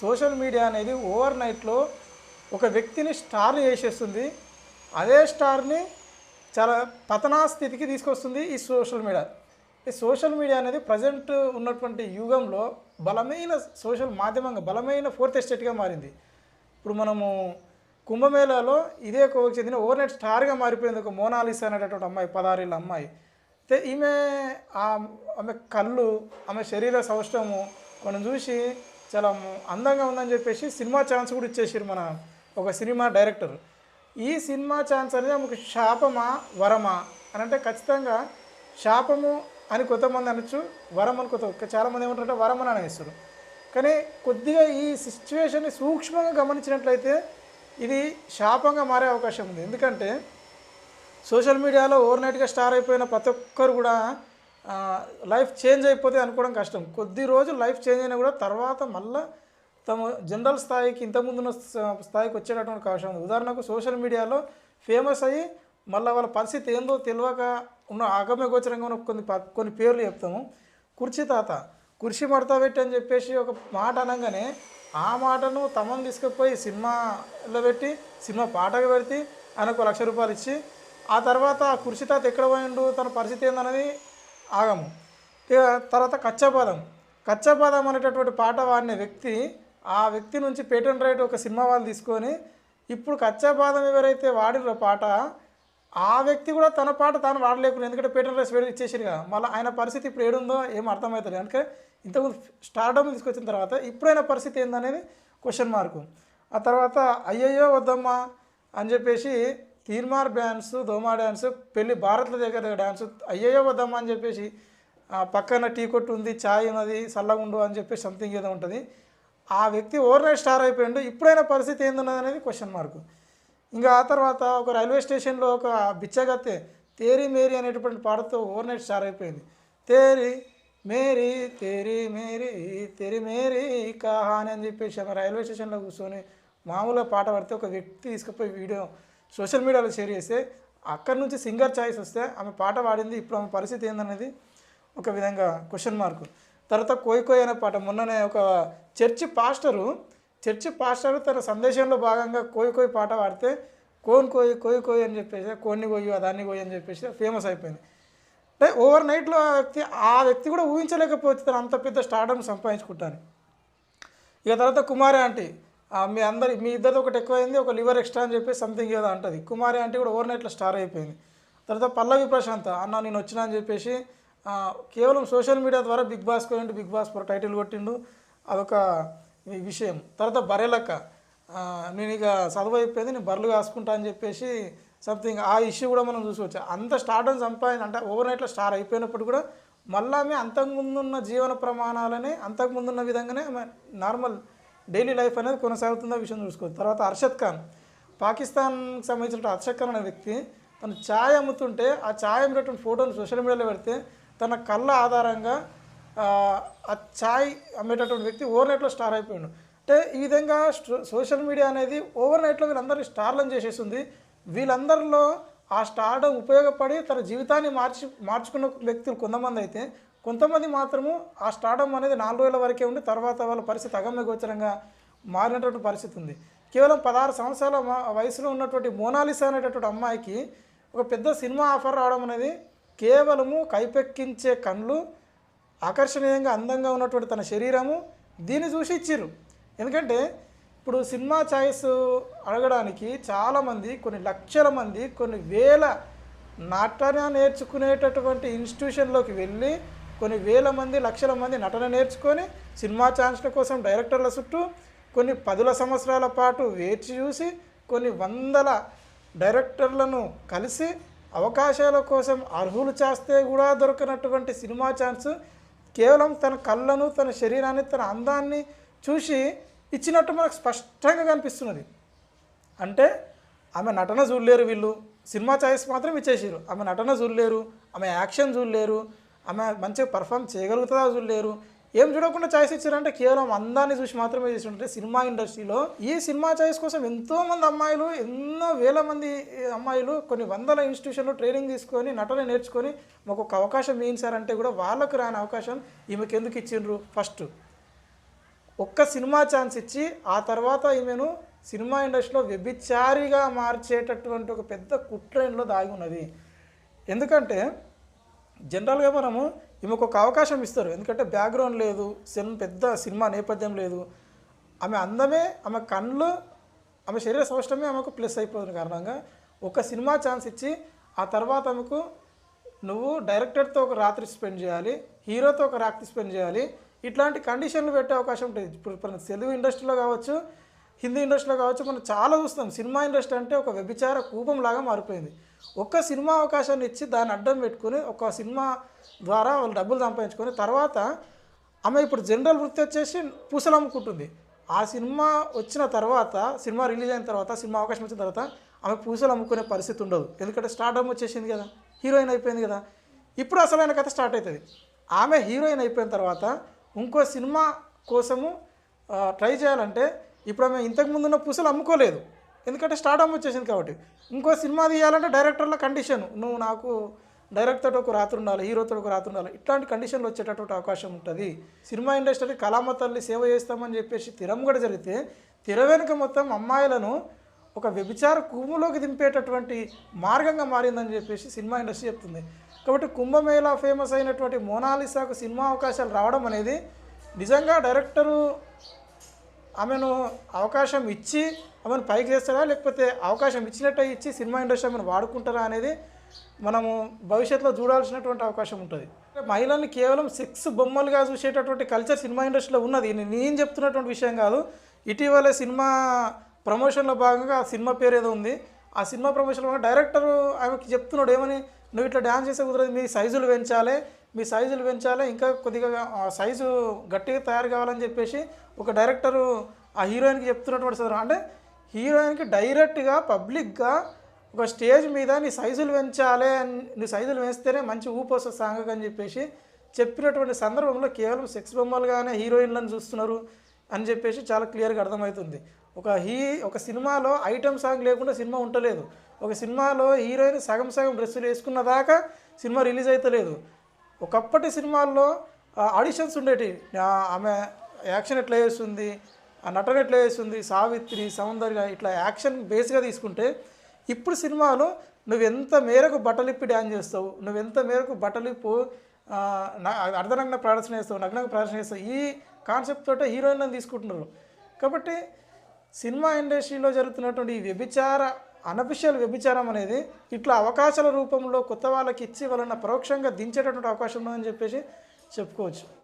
Social media అనేది over నైట్లో ఒక వ్యక్తిని స్టార్ని చేసేస్తుంది అదే స్టార్ని చాలా పతనా స్థితికి తీసుకొస్తుంది ఈ సోషల్ మీడియా. ఈ సోషల్ మీడియా అనేది ప్రజెంట్ ఉన్నటువంటి యుగంలో బలమైన సోషల్ మాధ్యమంగా బలమైన ఫోర్త్ ఎస్టేట్గా మారింది. ఇప్పుడు మనము కుంభమేళాలో ఇదే కోవకు చెందిన ఓవర్ నైట్ స్టార్గా మారిపోయింది ఒక మోనాలిసా అనేటటువంటి అమ్మాయి పదారేళ్ళ అమ్మాయి. అయితే ఈమె ఆ ఆమె కళ్ళు ఆమె శరీర సౌష్టము మనం చూసి చాలా అందంగా ఉందని చెప్పేసి సినిమా ఛాన్స్ కూడా ఇచ్చేసారు మన ఒక సినిమా డైరెక్టర్. ఈ సినిమా ఛాన్స్ అనేది ఆమెకు శాపమా వరమా అని అంటే ఖచ్చితంగా శాపము అని కొంతమంది అనొచ్చు వరం అని కొంత చాలామంది ఏమంటారంటే వరం అని అనేస్తారు. కానీ కొద్దిగా ఈ సిచ్యువేషన్ని సూక్ష్మంగా గమనించినట్లయితే ఇది శాపంగా మారే అవకాశం ఉంది. ఎందుకంటే సోషల్ మీడియాలో ఓవర్నైట్గా స్టార్ అయిపోయిన ప్రతి ఒక్కరు కూడా లైఫ్ చేంజ్ అయిపోతే అనుకోవడం కష్టం. కొద్ది రోజులు లైఫ్ చేంజ్ అయినా కూడా తర్వాత మళ్ళీ తమ జనరల్ స్థాయికి ఇంతకుముందున్న స్థాయికి వచ్చేటటువంటి అవకాశం ఉంది. ఉదాహరణకు సోషల్ మీడియాలో ఫేమస్ అయ్యి మళ్ళీ వాళ్ళ పరిస్థితి ఏందో తెలియక ఉన్న ఆగమ్య గోచరంగా ఉన్న కొన్ని ప- కొన్ని పేర్లు చెప్తాము. కుర్చీ తాత కుర్చీ మడతా పెట్టి అని చెప్పేసి ఒక మాట అనగానే ఆ మాటను తమను తీసుకుపోయి సినిమాలో పెట్టి సినిమా పాటగా పెడితే ఆయనకు లక్ష రూపాయలు ఇచ్చి ఆ తర్వాత ఆ కుర్చీ తాత ఎక్కడ పోయిండు తన పరిస్థితి ఏందనేది ఆగము. తర్వాత కచ్చపదం. కచ్చపదం అనేటటువంటి పాట వాడిన వ్యక్తి ఆ వ్యక్తి నుంచి పేటెంట్ రైట్ ఒక సినిమా వాళ్ళు తీసుకొని ఇప్పుడు కచ్చపాదం ఎవరైతే వాడిరో పాట ఆ వ్యక్తి కూడా తన పాట తాను వాడలేకుండా ఎందుకంటే పేటెంట్ రైట్స్ వేడి ఇచ్చేసారు మళ్ళీ ఆయన పరిస్థితి ఇప్పుడు ఏడుందో ఏం అర్థమవుతుంది అందుకే ఇంతకుముందు స్టార్డమ్ తీసుకొచ్చిన తర్వాత ఇప్పుడైన పరిస్థితి ఏందనేది క్వశ్చన్ మార్కు ఆ తర్వాత అయ్యయ్యో వద్దమ్మా అని చెప్పేసి తీర్మార్ డ్యాన్స్ దోమా డ్యాన్స్ పెళ్ళి భారత్ల దగ్గర డ్యాన్స్ అయ్యయ్యో వద్దమ్మా అని చెప్పేసి పక్కన టీ కొట్టు ఉంది ఛాయ్ ఉన్నది చల్లగుండు అని చెప్పేసి సంథింగ్ ఏదో ఉంటుంది. ఆ వ్యక్తి ఓవర్ నైట్ స్టార్ అయిపోయిండు. ఇప్పుడైనా పరిస్థితి ఏందన్నది అనేది క్వశ్చన్ మార్క్ ఇంకా ఆ తర్వాత ఒక రైల్వే స్టేషన్లో ఒక బిచ్చగత్తె తేరి మేరీ అనేటువంటి పాటతో ఓవర్ నైట్ స్టార్ అయిపోయింది. తేరి మేరీ తేరి మేరీ తేరి మేరీ కహాని అని చెప్పేసి రైల్వే స్టేషన్లో కూర్చొని మామూలుగా పాట పడితే ఒక వ్యక్తి తీసుకుపోయి వీడియో సోషల్ మీడియాలో షేర్ చేస్తే అక్కడి నుంచి సింగర్ ఛాయిస్ వస్తే ఆమె పాట పాడింది ఇప్పుడు ఆమె పరిస్థితి ఏందనేది ఒక విధంగా క్వశ్చన్ మార్కు తర్వాత కోయి అనే పాట మొన్ననే ఒక చర్చి పాస్టరు చర్చి పాస్టరు తన సందేశంలో భాగంగా కోయి కోయి పాట పాడితే కోన్ కోయి కోయి కోయి అని చెప్పేసి కోన్ని కోయి అదాన్ని కోయి అని చెప్పేసి ఫేమస్ అయిపోయింది. అంటే ఓవర్ నైట్లో ఆ వ్యక్తి ఆ వ్యక్తి కూడా ఊహించలేకపోతే తను అంత పెద్ద స్టార్డమ్ సంపాదించుకుంటాను ఇక తర్వాత కుమారి ఆంటీ మీ అందరి మీ ఇద్దరిది ఒకటి ఎక్కువైంది ఒక లివర్ ఎక్స్ట్రా అని చెప్పి సంథింగ్ ఏదో అంటది. కుమారి అంటే కూడా ఓవర్ నైట్లో స్టార్ అయిపోయింది. తర్వాత పల్లవి ప్రశాంత్ అన్న నేను వచ్చినా అని చెప్పేసి కేవలం సోషల్ మీడియా ద్వారా బిగ్ బాస్ పోయిండు బిగ్ బాస్ పర్ టైటిల్ కొట్టిండు. అదొక విషయం. తర్వాత బరేలక్క నేను ఇక చదువు అయిపోయింది నేను బర్రెలు కాసుకుంటా అని చెప్పేసి సంథింగ్ ఆ ఇష్యూ కూడా మనం చూసుకోవచ్చు. అంత స్టార్డమ్ సంపాదించి అంటే ఓవర్ నైట్లో స్టార్ అయిపోయినప్పుడు కూడా మళ్ళీ ఆమె అంతకుముందున్న జీవన ప్రమాణాలని అంతకుముందున్న విధంగానే ఆమె నార్మల్ డైలీ లైఫ్ అనేది కొనసాగుతున్న విషయం చూసుకోవచ్చు తర్వాత అర్షద్ ఖాన్. పాకిస్తాన్కి సంబంధించిన అర్షద్ ఖాన్ అనే వ్యక్తి తను ఛాయ్ అమ్ముతుంటే ఆ ఛాయ్ అమ్మేటువంటి ఫోటోని సోషల్ మీడియాలో పెడితే తన కళ్ళ ఆధారంగా ఆ, ఛాయ్ అమ్మేటటువంటి వ్యక్తి ఓవర్ నైట్లో స్టార్ అయిపోయాడు. అంటే ఈ విధంగా సోషల్ మీడియా అనేది ఓవర్ నైట్లో వీళ్ళందరినీ స్టార్లను చేసేస్తుంది వీళ్ళందరిలో ఆ స్టార్డం ఉపయోగపడి తన జీవితాన్ని మార్చి మార్చుకున్న వ్యక్తులు కొంతమంది అయితే కొంతమంది మాత్రము ఆ స్టార్డం అనేది నాలుగు రోజుల వరకే ఉండి తర్వాత వాళ్ళ పరిస్థితి అగమ్యగోచరంగా మారినటువంటి పరిస్థితి ఉంది. కేవలం పదహారు సంవత్సరాల వయసులో ఉన్నటువంటి మోనాలిసా అనేటటువంటి అమ్మాయికి ఒక పెద్ద సినిమా ఆఫర్ రావడం అనేది కేవలము కైపెక్కించే కళ్ళు ఆకర్షణీయంగా అందంగా ఉన్నటువంటి తన శరీరము దీన్ని చూసి ఇచ్చిర్రు. ఎందుకంటే ఇప్పుడు సినిమా ఛాయిస్ అడగడానికి చాలామంది కొన్ని లక్షల మంది కొన్ని వేల నాట్యాన్ని నేర్చుకునేటటువంటి ఇన్స్టిట్యూషన్లోకి వెళ్ళి కొన్ని వేల మంది లక్షల మంది నటన నేర్చుకొని సినిమా ఛాన్స్ల కోసం డైరెక్టర్ల చుట్టూ కొన్ని పదుల సంవత్సరాల పాటు వేచి చూసి కొన్ని వందల డైరెక్టర్లను కలిసి అవకాశాల కోసం అర్హులు చేస్తే కూడా దొరకనటువంటి సినిమా ఛాన్స్ కేవలం తన కళ్ళను తన శరీరాన్ని తన అందాన్ని చూసి ఇచ్చినట్టు మనకు స్పష్టంగా కనిపిస్తున్నది. అంటే ఆమె నటన చూడలేరు వీళ్ళు. సినిమా ఛాయిస్ మాత్రం ఇచ్చేసారు ఆమె నటన చూడలేరు. ఆమె యాక్షన్ చూడలేరు. ఆమె మంచిగా పర్ఫామ్ చేయగలుగుతుందా చూడలేరు ఏం చూడకుండా ఛాయిస్ ఇచ్చారంటే కేవలం అందాన్ని చూసి మాత్రమే చేసి సినిమా ఇండస్ట్రీలో ఈ సినిమా ఛాయిస్ కోసం ఎంతోమంది అమ్మాయిలు ఎన్నో వేల మంది అమ్మాయిలు కొన్ని వందల ఇన్స్టిట్యూషన్లో ట్రైనింగ్ తీసుకొని నటన నేర్చుకొని మాకు ఒక అవకాశం వేయించారంటే కూడా వాళ్ళకు రాని అవకాశం ఈమెకి ఎందుకు ఇచ్చిండ్రు? ఫస్ట్ ఒక్క సినిమా ఛాన్స్ ఇచ్చి ఆ తర్వాత ఈమెను సినిమా ఇండస్ట్రీలో వ్యభిచారిగా మార్చేటటువంటి ఒక పెద్ద కుట్రైన్లో దాగి ఉన్నది. ఎందుకంటే జనరల్గా మనము ఈమెకు ఒక అవకాశం ఇస్తారు. ఎందుకంటే బ్యాక్గ్రౌండ్ లేదు సినిమా పెద్ద సినిమా నేపథ్యం లేదు. ఆమె అందమే ఆమె కళ్ళు ఆమె శరీర సౌష్టమే ఆమెకు ప్లస్ అయిపోతున్న కారణంగా ఒక సినిమా ఛాన్స్ ఇచ్చి ఆ తర్వాత ఆమెకు నువ్వు డైరెక్టర్తో ఒక రాత్రి స్పెండ్ చేయాలి హీరోతో ఒక రాత్రి స్పెండ్ చేయాలి ఇట్లాంటి కండిషన్లు పెట్టే అవకాశం ఉంటుంది. ఇప్పుడు మన తెలుగు ఇండస్ట్రీలో కావచ్చు హిందీ ఇండస్ట్రీలో కావచ్చు మనం చాలా చూస్తాం. సినిమా ఇండస్ట్రీ అంటే ఒక వ్యభిచార కూపంలాగా మారిపోయింది. ఒక్క సినిమా అవకాశాన్ని ఇచ్చి దాన్ని అడ్డం పెట్టుకుని ఒక సినిమా ద్వారా వాళ్ళు డబ్బులు సంపాదించుకొని తర్వాత ఆమె ఇప్పుడు జనరల్ వృత్తి వచ్చేసి పూసలు అమ్ముకుంటుంది ఆ సినిమా వచ్చిన తర్వాత సినిమా రిలీజ్ అయిన తర్వాత సినిమా అవకాశం వచ్చిన తర్వాత ఆమె పూసలు అమ్ముకునే పరిస్థితి ఉండదు. ఎందుకంటే స్టార్డమ్ వచ్చేసింది కదా హీరోయిన్ అయిపోయింది కదా. ఇప్పుడు అసలైన కథ స్టార్ట్ అవుతుంది. ఆమె హీరోయిన్ అయిపోయిన తర్వాత ఇంకో సినిమా కోసము ట్రై చేయాలంటే ఇప్పుడు ఆమె ఇంతకు ముందున్న పూసలు అమ్ముకోలేదు. ఎందుకంటే స్టార్డమ్ వచ్చేసింది కాబట్టి. ఇంకో సినిమా తీయాలంటే డైరెక్టర్ల కండిషన్. నువ్వు నాకు డైరెక్టర్తో ఒక రాత్రి ఉండాలి హీరోతో ఒక రాత్రి ఉండాలి. ఇట్లాంటి కండిషన్లు వచ్చేటటువంటి అవకాశం ఉంటుంది. సినిమా ఇండస్ట్రీ కళామ తల్లి సేవ చేస్తామని చెప్పేసి తిరం కూడా జరిగితే తెర వెనుక మొత్తం అమ్మాయిలను ఒక వ్యభిచార కుమ్ములోకి దింపేటటువంటి మార్గంగా మారిందని చెప్పేసి సినిమా ఇండస్ట్రీ చెప్తుంది. కాబట్టి కుంభమేళా ఫేమస్ అయినటువంటి మోనాలిసాకు సినిమా అవకాశాలు రావడం అనేది నిజంగా డైరెక్టరు ఆమెను అవకాశం ఇచ్చి ఆమెను పైకి చేస్తారా లేకపోతే అవకాశం ఇచ్చినట్టు ఇచ్చి సినిమా ఇండస్ట్రీ ఆమెను వాడుకుంటారా అనేది మనము భవిష్యత్తులో చూడాల్సినటువంటి అవకాశం ఉంటుంది. మహిళల్ని కేవలం సెక్స్ బొమ్మలుగా చూసేటటువంటి కల్చర్ సినిమా ఇండస్ట్రీలో ఉన్నది. నేను చెప్తున్నటువంటి విషయం కాదు. ఇటీవల సినిమా ప్రమోషన్లో భాగంగా ఆ సినిమా పేరు ఏదో ఉంది. ఆ సినిమా ప్రమోషన్లో డైరెక్టర్ ఆమెకి చెప్తున్నాడు ఏమని? నువ్వు ఇట్లా డ్యాన్స్ చేసే కుదరదు. మీ సైజులు పెంచాలి. మీ సైజులు పెంచాలి ఇంకా కొద్దిగా ఆ సైజు గట్టిగా తయారు కావాలని చెప్పేసి ఒక డైరెక్టరు ఆ హీరోయిన్కి చెప్తున్నటువంటి సందర్భం. అంటే హీరోయిన్కి డైరెక్ట్గా పబ్లిక్గా ఒక స్టేజ్ మీద నీ సైజులు పెంచాలి అని నీ సైజులు పెంచితేనే మంచి ఊపు వస్తుంది సాంగ్ అని చెప్పేసి చెప్పినటువంటి సందర్భంలో కేవలం సెక్స్ బొమ్మలుగానే హీరోయిన్లను చూస్తున్నారు అని చెప్పేసి చాలా క్లియర్గా అర్థమవుతుంది. ఒక హీ ఒక సినిమాలో ఐటమ్ సాంగ్ లేకుండా సినిమా ఉండలేదు. ఒక సినిమాలో హీరోయిన్ సగం సగం డ్రెస్సులు వేసుకున్న దాకా సినిమా రిలీజ్ అవుతలేదు ఒకప్పటి సినిమాల్లో ఆడిషన్స్ ఉండేటి. ఆమె యాక్షన్ ఎట్లా చేస్తుంది ఆ నటన ఎట్లా చేస్తుంది సావిత్రి సౌందర్య ఇట్లా యాక్షన్ బేస్గా తీసుకుంటే ఇప్పుడు సినిమాలో నువ్వు ఎంత మేరకు బట్టలిప్పి డ్యాన్స్ చేస్తావు నువ్వు ఎంత మేరకు బట్టలిప్పు అర్ధనగ్న ప్రదర్శన చేస్తావు నగ్నంగా ప్రదర్శన చేస్తావు ఈ కాన్సెప్ట్ తోటే హీరోయిన్లను తీసుకుంటున్నారు. కాబట్టి సినిమా ఇండస్ట్రీలో జరుగుతున్నటువంటి ఈ వ్యభిచార అనఫిషియల్ వ్యభిచారం అనేది ఇట్లా అవకాశాల రూపంలో కొత్త వాళ్ళకి ఇచ్చి వాళ్ళని పరోక్షంగా దించేటటువంటి అవకాశం ఉందని చెప్పేసి చెప్పుకోవచ్చు.